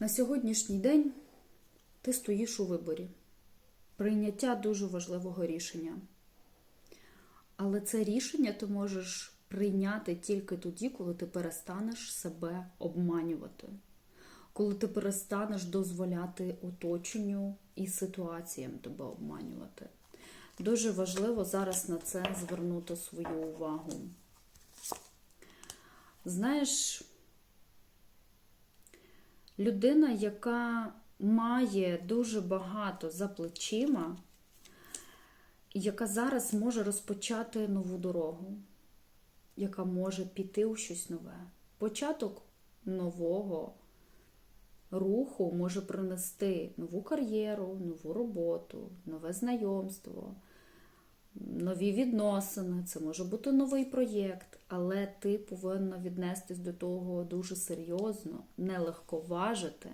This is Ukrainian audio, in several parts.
На сьогоднішній день ти стоїш у виборі. Прийняття дуже важливого рішення. Але це рішення ти можеш прийняти тільки тоді, коли ти перестанеш себе обманювати, коли ти перестанеш дозволяти оточенню і ситуаціям тебе обманювати. Дуже важливо зараз на це звернути свою увагу. Знаєш, людина, яка має дуже багато за плечима, яка зараз може розпочати нову дорогу, яка може піти у щось нове. Початок нового руху може принести нову кар'єру, нову роботу, нове знайомство, нові відносини. Це може бути новий проєкт, але ти повинна віднестись до того дуже серйозно, не легковажити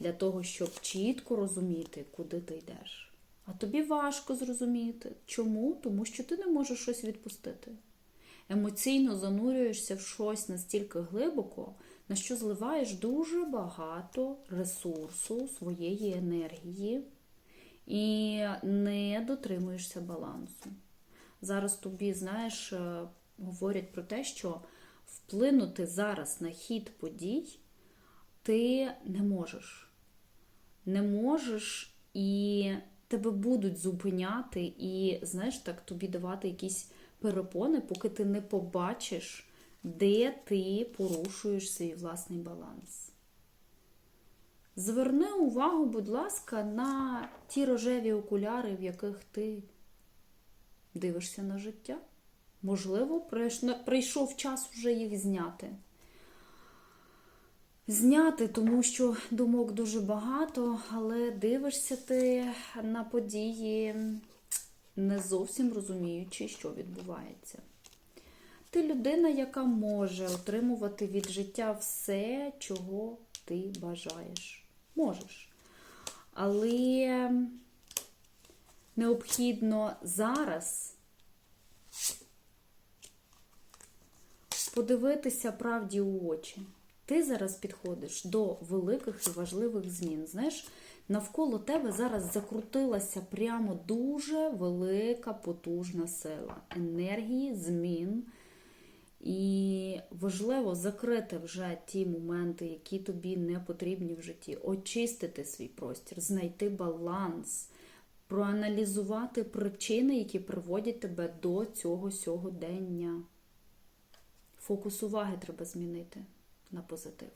для того, щоб чітко розуміти, куди ти йдеш. А тобі важко зрозуміти. Чому? Тому що ти не можеш щось відпустити. Емоційно занурюєшся в щось настільки глибоко, на що зливаєш дуже багато ресурсу, своєї енергії і не дотримуєшся балансу. Зараз тобі, знаєш, е, говорять про те, що вплинути зараз на хід подій ти не можеш. Не можеш і тебе будуть зупиняти, і, знаєш, так тобі давати якісь перепони, поки ти не побачиш, де ти порушуєш свій власний баланс. Зверни увагу, будь ласка, на ті рожеві окуляри, в яких ти дивишся на життя. Можливо, прийшов час вже їх зняти. Зняти, тому що думок дуже багато, але дивишся ти на події, не зовсім розуміючи, що відбувається. Ти людина, яка може отримувати від життя все, чого ти бажаєш. Можеш. Але необхідно зараз подивитися правді у очі. Ти зараз підходиш до великих і важливих змін. Знаєш, навколо тебе зараз закрутилася прямо дуже велика потужна сила енергії, змін. І важливо закрити вже ті моменти, які тобі не потрібні в житті, очистити свій простір, знайти баланс, проаналізувати причини, які приводять тебе до цього сьогодення. Фокус уваги треба змінити на позитив.